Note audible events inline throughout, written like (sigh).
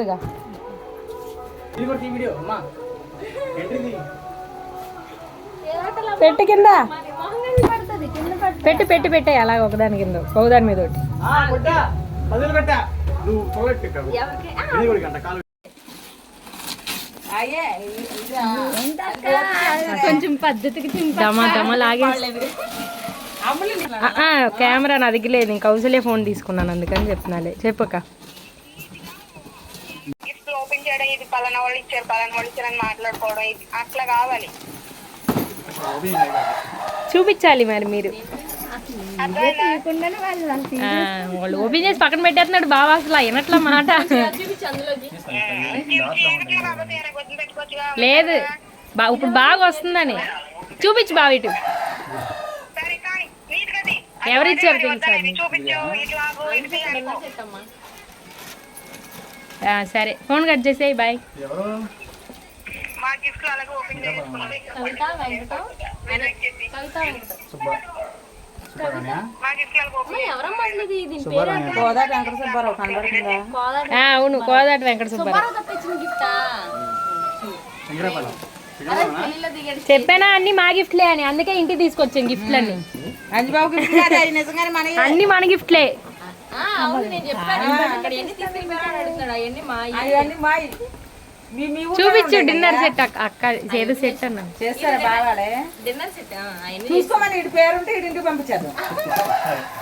వస్తుందిగా. పెట్టు కింద. పెట్టి పెట్టి పెట్టే అలాగ ఒకదాని కింద ఒకదాని మీద ఒకటి. కొంచెం పద్ధతికి తింటా దమా దమా లాగే. కెమెరా నా దగ్గర లేదు నేను కౌసలే ఫోన్ తీసుకున్నాను అందుకని చెప్తున్నాలే. చెప్పక చేయడం ఇది పలానా వాళ్ళు ఇచ్చారు పలానా వాళ్ళు ఇచ్చారు అని మాట్లాడుకోవడం ఇది అట్లా కావాలి చూపించాలి మరి మీరు. వాళ్ళు ఓపెన్ చేసి పక్కన పెట్టేస్తున్నాడు బాగా అసలు వినట్లా మాట. లేదు. బా ఇప్పుడు బాగా వస్తుందని. చూపించు బావ ఇటు. సరే కానీ సరే. ఫోన్ కట్ చేసేయి బాయ్. అవును కోదాటి వెంకట సుబ్బారావు. చెప్పానా అన్ని మా గిఫ్ట్లే అని. అందుకే ఇంటికి తీసుకొచ్చాను గిఫ్ట్లన్నీ అన్ని మన గిఫ్ట్లే అవన్నీ మాయి. మీ మీ ఊర్లో చూపించు డిన్నర్? సెట్ అక్క ఏదో సెట్ అన్నా. చేస్తారా బాగాలే చూసుకోమని ఇటు పేరుంటే ఇటు ఇంటికి పంపించేద్దాం.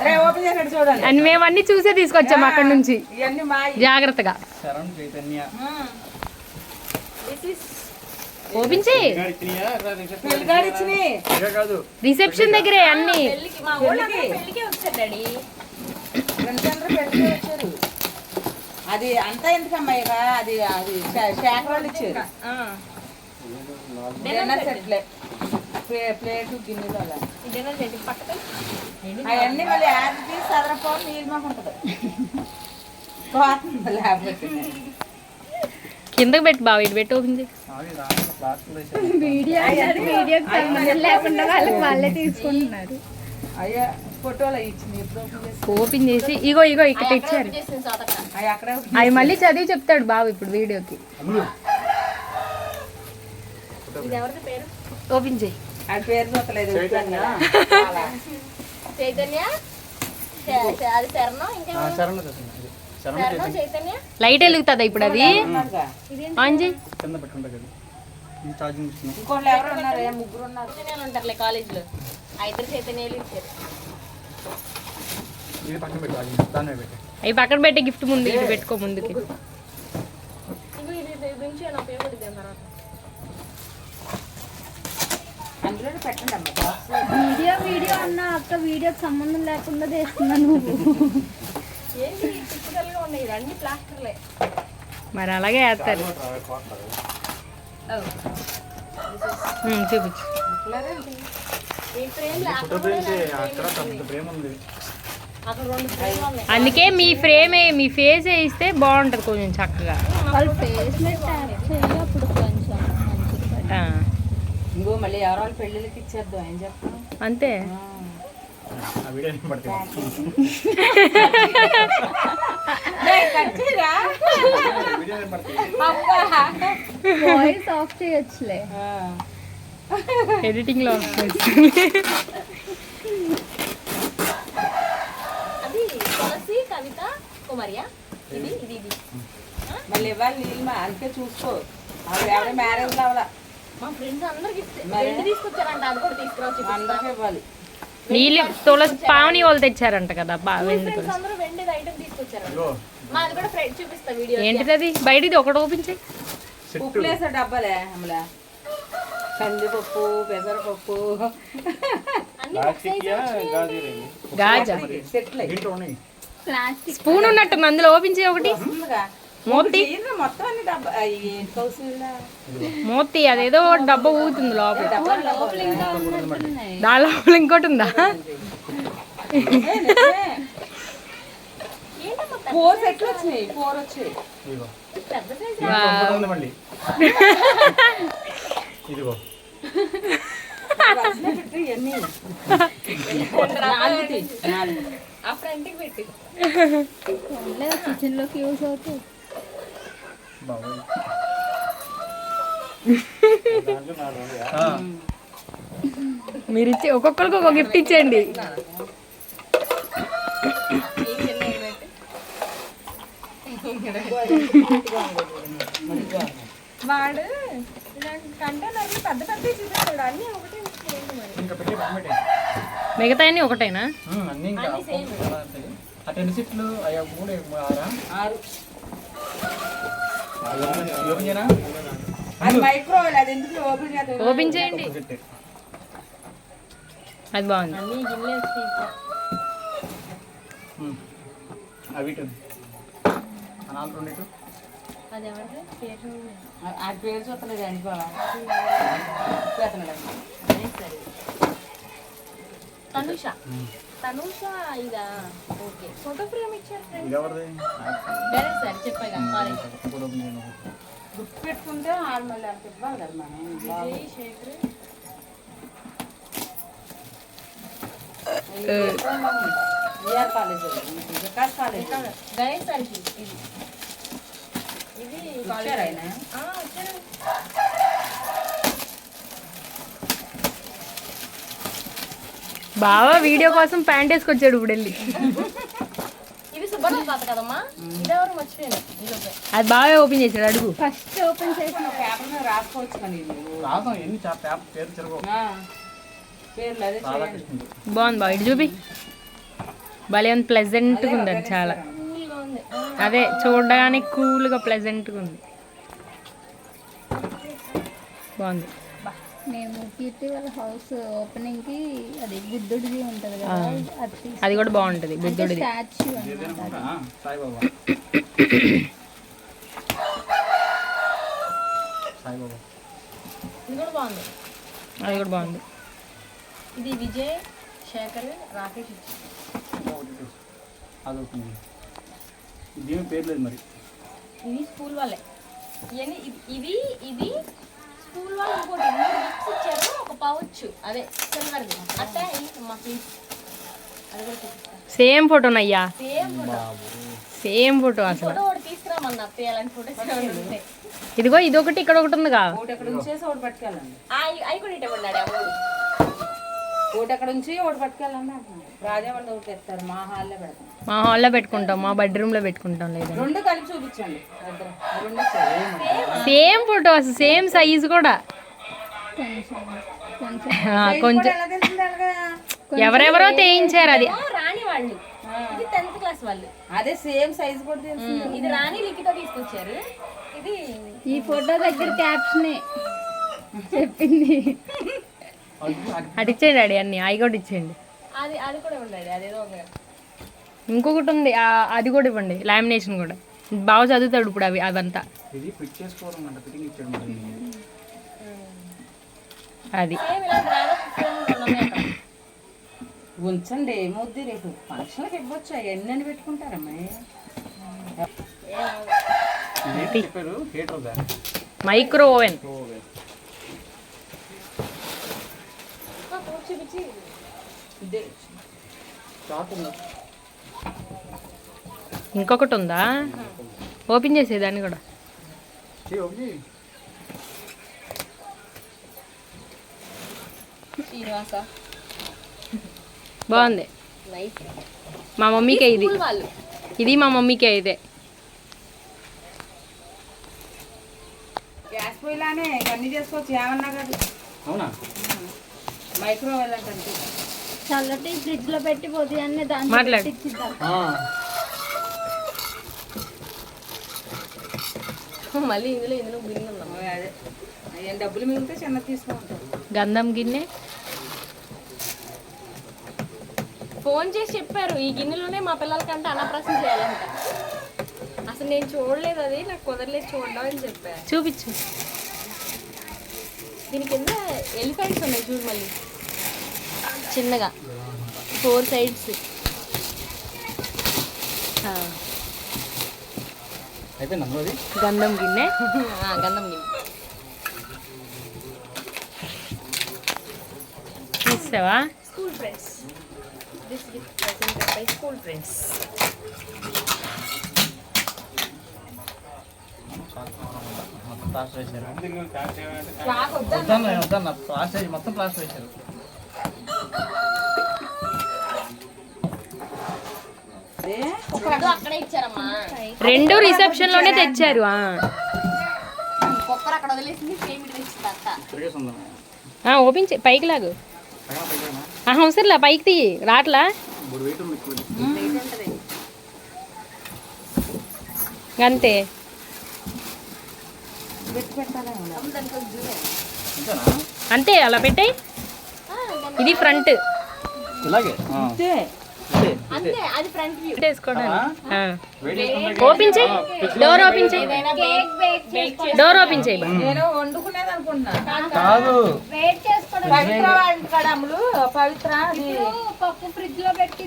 రే ఓపెన్ చూడండి. అని మేము అన్ని చూసే తీసుకొచ్చాము అక్కడ నుంచి. జాగ్రత్తగా. రిసెప్షన్ దగ్గరే అన్ని. ఫ్రెండ్స్ అందరూ వచ్చారు అది అంతా ఎందుకమ్మా ఇక? అది అది శే- శేఖర్ వాళ్ళు ఇచ్చారు డిన్నర్ సెట్లే. ప్లే- ప్లేట్ గిన్నెలు అలా. అవన్నీ మళ్ళీ యాజ్కి సదరపోవాలి నీళ్ళు మాకు ఉంటుంది. పోతుంది లేకపోతే. కిందకి పెట్టి బావ ఇటు పెట్టి ఓపెన్ వీడియో సంబంధం లేకుండా వాళ్ళకి వాళ్ళే తీసుకుంటున్నారు. అయ్యా. ఓపెన్ చేసి. ఓపెన్ చేసి ఇగో ఇగో ఇక్కడ ఇచ్చారు. అవి మళ్ళీ చదివి చెప్తాడు బావ ఇప్పుడు వీడియోకి. ఓపెన్ చేయి. చైతన్య. చైతన్య? చైతన్య. చైతన్య. లైట్ వెలుగుతుందా ఇప్పుడు అది? ఆన్ చేయి. ఇంకోళ్ళు ఎవరు ఉన్నారు? ముగ్గురు ఉన్నారు. ఉంటారులే కాలేజీలో చైతన్యాలు ఇచ్చారు. ఇది పక్కన పెట్టు అవి పక్కన పెట్టే గిఫ్ట్ ముందు ఇటు పెట్టుకో ముందుకి. ఇది ఇది వీడియో వీడియో అన్న అక్క వీడియోకి సంబంధం లేకుండా చేస్తున్నా నువ్వు. ఏంటి టిపికల్గా ఉన్నాయి? ఇవన్నీ ప్లాస్టర్లే. మరి అలాగే వేస్తారు. చూపించు. ఈ ఫ్రేమ్లు ఫోటో ప్రింట్ అక్కడ పెద్ద ప్రేమ ఉంది. అక్కడ రెండు ఫ్రేమ్లు ఉన్నాయి. అందుకే మీ ఫ్రేమే మీ ఫేస్ వేయిస్తే బాగుంటది కొంచెం చక్కగా. వాళ్ళు ఫేస్ మీద ట్యాప్ చేయాలి అప్పుడు కొంచెం మంచిగా ఆ, ఇంకో మళ్ళీ ఎవరో వాళ్ళ పెళ్ళిళ్ళకి ఇచ్చేద్దాం ఏం చెప్తాం అంతే. ఆ. వీడియో ఏం పడుతుంది వీడియో ఏం పడుతుంది వాయిస్ ఆఫ్ చేయొచ్చులే. ఎడిటింగ్లో. అది తులసి కవిత కుమారియా. ఇది ఇది ఇది. మళ్ళీ ఇవ్వాలి నీళ్ళు మా అందుకే చూసుకో. ఆవిడ ఎవడ మ్యారేజ్ అవ్వాల మా ఫ్రెండ్స్ అందరికి రెండు తీసుకొచ్చారంట అది కూడా తీసుకురావచ్చు అందరికి ఇవ్వాలి. నీళ్ళు తులసి పావని వాళ్ళు తెచ్చారంట కదా వెండి తులసి. ఏంటిది బయటిది ఒకటి ఓపెన్ చేయి. డబ్బాలే అమలా. కందిపప్పు పెసరపప్పు. గాజు స్పూన్ ఉన్నట్టుంది అందులో ఓపెన్ చేయి ఒకటి మూతి మూతి అదేదో డబ్బా ఊగుతుంది లోపల. దాని లోపల ఇంకోటి ఉందా? ఫోర్ సెట్లు వచ్చినాయి ఫోర్ వచ్చాయి (laughs) ఇదిగో కిచెన్లోకి యూస్ అవుతాయి బాబోయ్. మీరు ఇచ్చి ఒక్కొక్కరికి ఒక గిఫ్ట్ ఇచ్చేయండి వాడు కంటైనర్లు పెద్ద పెద్ద చూపిస్తాడు. అన్ని ఒకటి ఇంకా పెట్టి పంపెట్టే మిగతా అన్ని ఒకటేనా? అన్నీ ఇంకా అలా ఉంటాయి. ఆ టెన్ సీట్లు అయ్యా మూడు ఆరా? ఆరు. ఓపెన్ చేయనా? అది మైక్రోవేవ్ అది ఎందుకు ఓపెన్ చేద్దాం? ఓపెన్ చేయండి. అది బాగుంది. అవి రెండు అది పేరు ఆ పేరు చూస్తలేదు అనుకోవాలా సరే తనుష. తనుష ఇదా? ఓకే. ఫోటో ఫ్రేమ్ ఇచ్చారు వేరే సార్ చెప్పాగా గుర్తు పెట్టుకుంటే ఆరు మళ్ళీ అంత ఇవ్వాలి కదా మనం. విజయ్ శేఖర్. కాలేజ్. కాలేజ్. గణేష్ సార్కి ఇది. ఇది బావా వీడియో కోసం ప్యాంట్ వేసుకొచ్చాడు ఇప్పుడు వెళ్ళి ఇది కదమ్మా? ఇదెవరు మర్చిపోయాను అది బాగా ఓపెన్ చేశాడు అడుగు. ఫస్ట్ ఓపెన్ చేసి పేపర్ మీద రాసుకోవచ్చు కానీ. రాసాం ఎన్ని చా పేపర్ పేరు తిరగవు. బాగుంది బావ ఇటు చూపి. భలే ఉంది ప్లెజెంట్గా ఉంది అది చాలా. అదే చూడడానికి కూల్గా ప్లెజెంట్గా ఉంది. బాగుంది. మేము కీర్తి వాళ్ళ హౌస్ ఓపెనింగ్కి అది బుద్ధుడిది ఉంటది కదా అది కూడా బాగుంటుంది బుద్ధుడిది స్టాచ్యూ అది. కూడా బాగుంది. ఇది విజయ్ శేఖర్ రాకేష్. అది పేరు లేదు మరి. ఇవి స్కూల్ వాళ్ళే. ఇవన్నీ ఇవి- ఇవి ఇది స్కూల్ వాళ్ళు ఇంకోటి మూడు గిఫ్ట్స్ ఇచ్చారు ఒక పౌచ్ అదే సిల్వర్ది అట్టే ఈ మా ఫీస్ అది కూడా చూపిస్తాను సేమ్ ఫోటోనయ్యా సేమ్ ఫోటో. సేమ్ ఫోటో అసలు. ఫోటో ఒకటి తీసుకురామన్న అత్తయ్య అలాంటి ఫోటోస్ ఉంటాయి ఇదిగో ఇదొకటి ఇక్కడ ఒకటి ఉందిగా. ఒకటి అక్కడ ఉంచేసి ఒకటి పట్టుకెళ్ళండి. అవి కూడా ఒకటి అక్కడ ఉంచి ఒకటి పట్టుకెళ్ళండి అంటున్నాను రాజా వాళ్ళు ఒకటి తెస్తారు మా హాల్లో పెడతాం. మా హాల్లో పెట్టుకుంటాం మా బెడ్రూమ్లో పెట్టుకుంటాం లేదండి రెండు కలిపి చూపించండి. ఇద్దరు. రెండు సేమ్. సేమ్ ఫోటో అసలు సేమ్ సైజ్ కూడా. కొంచెం. ఎవరెవరో తేయించారు అది. వాళ్ళు. ఇది టెన్త్ క్లాస్ వాళ్ళు. అదే సేమ్ సైజ్ కూడా ఇది రాణి లిఖితో తీసుకొచ్చారు. ఇది ఈ ఫోటో దగ్గర క్యాప్షనే చెప్పింది. (laughs) అది ఇచ్చేయండి డాడీ అన్ని. అవి కూడా ఇచ్చేయండి. అది అది కూడా ఉండాలి అదేదో ఒక ఇంకొకటి ఉంది అది కూడా ఇవ్వండి. లామినేషన్ కూడా. బాగా చదువుతాడు ఇప్పుడు అవి అవంతా. ఇది ఫిట్ చేసుకోవడం అంట ఫిట్టింగ్ ఇచ్చాడు మరి. అది. ఉంచండి ఏమవుద్ది రేపు. ఫంక్షన్కి ఇవ్వచ్చు ఎన్ని అని పెట్టుకుంటారమ్మా మైక్రో ఓవెన్ ఆ, ఫోటో చూపించి ఇదే చాట్ ఉందా ఇంకొకటి ఉందా? ఓపెన్ చేసేదాన్ని కూడా. బాగుంది. మా మమ్మీకే ఇది. ఇది మా మమ్మీకే ఇదే. గ్యాస్ పొయ్యిలానే ఇవన్నీ చేసుకోవచ్చు. ఏమన్నా కాదు. అవునా? మైక్రోవేవ్ అంటే. చల్లటి ఫ్రిడ్జ్లో పెట్టి. పెట్టి ఇచ్చిద్దాం మళ్ళీ ఇందులో ఇందులో ఓ అదే. డబ్బులు మిగిలితే చిన్నది తీసుకుంటాం. గంధం గిన్నె. ఫోన్ చేసి చెప్పారు ఈ గిన్నెలోనే మా పిల్లలకంటే అన్నప్రాసం చేయాలంట. అసలు నేను చూడలేదు అది నాకు కుదరలేదు చూడడం అని చెప్పారు చూపించు. దీని కింద ఎలిఫెంట్స్ ఉన్నాయి చూడు మళ్ళీ. చిన్నగా. ఫోర్ సైడ్స్ గంధం గిన్నె. గంధం గిన్నె. చూసావా? School friends this gift presented by school friends plaster వేశారు. మొత్తం ప్లాస్టర్ వేశారు. రెండు అక్కడే ఇచ్చారమ్మా. రెండు రిసెప్షన్లోనే తెచ్చారు ఓపెన్ పైకి లాగు. అవసరంలా పైకి తీయి రాట్లా. అంతే. అంతే అలా పెట్టాయి. ఇది ఫ్రంట్. ఇలాగే? ఓపెన్ చేయి. డోర్ ఓపెన్ చేయి. కేక్ బేక్ చేసుకోవడం డోర్ ఓపెన్ చేయి. బా. నేను వండుకునేది అనుకుంటున్నా కాదు. వెయిట్ చేసుకోవడం పవిత్ర వంటకాడములు పవిత్ర అది. ఇప్పుడు పప్పు ఫ్రిడ్జ్లో పెట్టి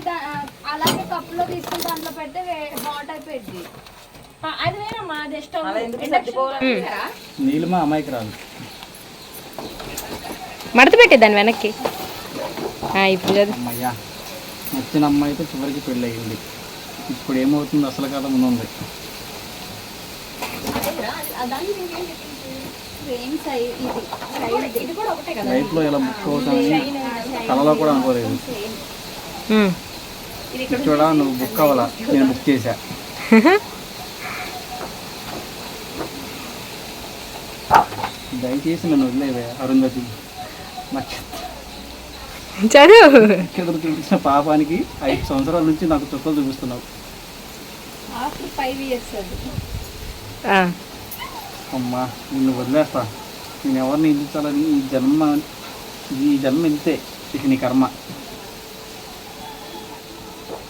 అలాగే కప్పులో తీసుకుని దాంట్లో పెడితే హాట్ అయిపోయింది అది వేరమ్మా అలా ఎందుకు సర్దుకోవాలి? నీలిమ అమ్మాయికి రాదు. మడత పెట్టే దాన్ని వెనక్కి. ఆ, ఇప్పుడు చదువు. నచ్చిన అమ్మాయితో చివరికి పెళ్ళి అయ్యింది ఇప్పుడు ఏమవుతుంది అసలు కథ ముందుంది. లైఫ్లో ఇలా బుక్ అవుతామని కళలో కూడా అనుకోలేదు. చూడ నువ్వు బుక్ అవ్వాలా? నేను బుక్ చేశా. (laughs) దయచేసి నన్ను వదిలేవే అరుంధతి. నాకు చదువు. ఎదురు చూపించిన పాపానికి ఐదు సంవత్సరాల నుంచి నాకు చుక్కలు చూపిస్తున్నావు. ఆఫ్టర్ ఫైవ్ ఇయర్స్ అది ఆ. అమ్మా నిన్ను వదిలేస్తా. నేను ఎవరిని ఇంచాలని ఈ జన్మ ఈ జన్మ ఇంతే. ఇక నీ కర్మ.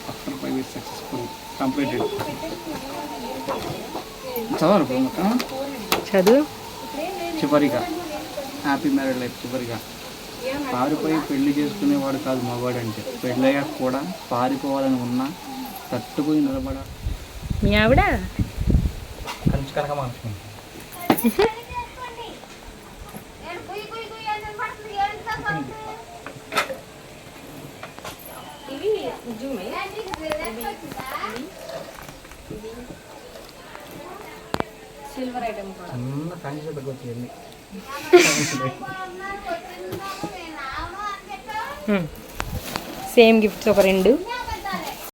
After five years successful completed మొత్తం? చదువు. చివరిగా. హ్యాపీ మ్యారేడ్ లైఫ్ చివరిగా. పారిపోయి పెళ్ళి చేసుకునేవాడు కాదు మగవాడు అంటే పెళ్ళయ్యాక కూడా పారిపోవాలని ఉన్నా తట్టుకుని నిలబడ మీ ఆవిడ? కంచు కనక జూమే సిల్వర్ ఐటమ్ కూడా చిన్న ఫ్యాన్సీ షర్ట్ వచ్చి వెళ్ళి (laughs) సేమ్ గిఫ్ట్స్ ఒక రెండు.